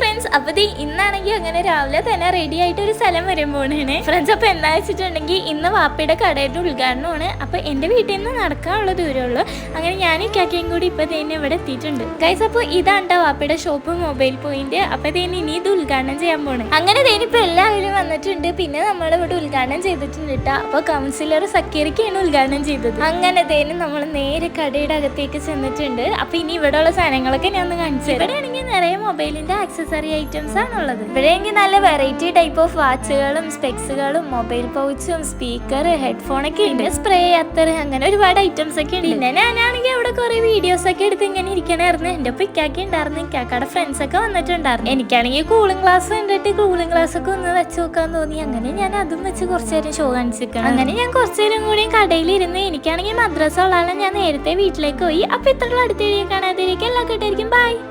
refresco. Friends അപ്പൊ ദേ ഇന്നാണെങ്കിൽ അങ്ങനെ രാവിലെ തന്നെ റെഡി ആയിട്ട് ഒരു സ്ഥലം വരും പോണേ ഫ്രണ്ട്സ് അപ്പൊ എന്താ വെച്ചിട്ടുണ്ടെങ്കിൽ ഇന്ന് വാപ്പയുടെ കടയുടെ ഉദ്ഘാടനമാണ് അപ്പൊ എന്റെ വീട്ടിൽ നിന്ന് നടക്കാനുള്ള ദൂരമുള്ളൂ അങ്ങനെ ഞാനും കാക്കയും കൂടി ഇപ്പൊ തന്നെ ഇവിടെ എത്തിയിട്ടുണ്ട്. ഗൈസ് അപ്പൊ ഇതാണ്ട വാപ്പയുടെ ഷോപ്പ് മൊബൈൽ പോയിന്റ് അപ്പൊ തേനി ഇനി ഇത് ഉദ്ഘാടനം ചെയ്യാൻ പോണ്. അങ്ങനെ തേനി ഇപ്പൊ എല്ലാവരും വന്നിട്ടുണ്ട്. പിന്നെ നമ്മൾ ഇവിടെ ഉദ്ഘാടനം ചെയ്തിട്ടുണ്ട് കേട്ടോ അപ്പൊ കൗൺസിലർ സക്കീറിക്കാണ് ഉദ്ഘാടനം ചെയ്തത്. അങ്ങനെ തേനി നമ്മൾ നേരെ കടയുടെ അകത്തേക്ക് ചെന്നിട്ടുണ്ട്. അപ്പൊ ഇനി ഇവിടെയുള്ള സാധനങ്ങളൊക്കെ ഞാൻ ഒന്ന് കാണിച്ചു ഇവിടെ ആണെങ്കിൽ നിറയെ മൊബൈലിന്റെ ആക്സസറി ഐറ്റംസ് ആണുള്ളത്. ഇവിടെയെങ്കിൽ നല്ല വെറൈറ്റി ടൈപ്പ് ഓഫ് വാച്ചുകളും സ്പെക്സുകളും മൊബൈൽ പൗച്ചും സ്പീക്കർ ഹെഡ്ഫോൺ ഒക്കെ ഉണ്ട്. സ്പ്രേ അത്തർ അങ്ങനെ ഒരുപാട് ഐറ്റംസ് ഒക്കെ ഉണ്ട്. പിന്നെ ഞാനാണെങ്കിൽ അവിടെ കുറെ വീഡിയോസ് ഒക്കെ എടുത്ത് ഇങ്ങനെ ഇരിക്കണായിരുന്നു. എന്റെ ഒപ്പം ഇക്കാക്കി ഉണ്ടായിരുന്നു. ഇക്കാക്കയുടെ ഫ്രണ്ട്സ് ഒക്കെ വന്നിട്ടുണ്ടായിരുന്നു. എനിക്കാണെങ്കിൽ കൂളിംഗ് ഗ്ലാസ് കണ്ടിട്ട് കൂളിംഗ് ഗ്ലാസ് ഒക്കെ ഒന്ന് വെച്ച് നോക്കാൻ തോന്നി. അങ്ങനെ ഞാൻ അതും വെച്ച് കുറച്ചു നേരം ഷോ കാണിച്ചിരിക്കണം. അങ്ങനെ ഞാൻ കുറച്ചു നേരം കൂടി കടയിലിരുന്ന് എനിക്കാണെങ്കിൽ മദ്രസ ഉള്ളാലും ഞാൻ നേരത്തെ വീട്ടിലേക്ക് പോയി. അപ്പൊ ഇത്രയുള്ള. അടുത്ത കാണാതിരിക്കും എല്ലാ കേട്ടായിരിക്കും ബൈ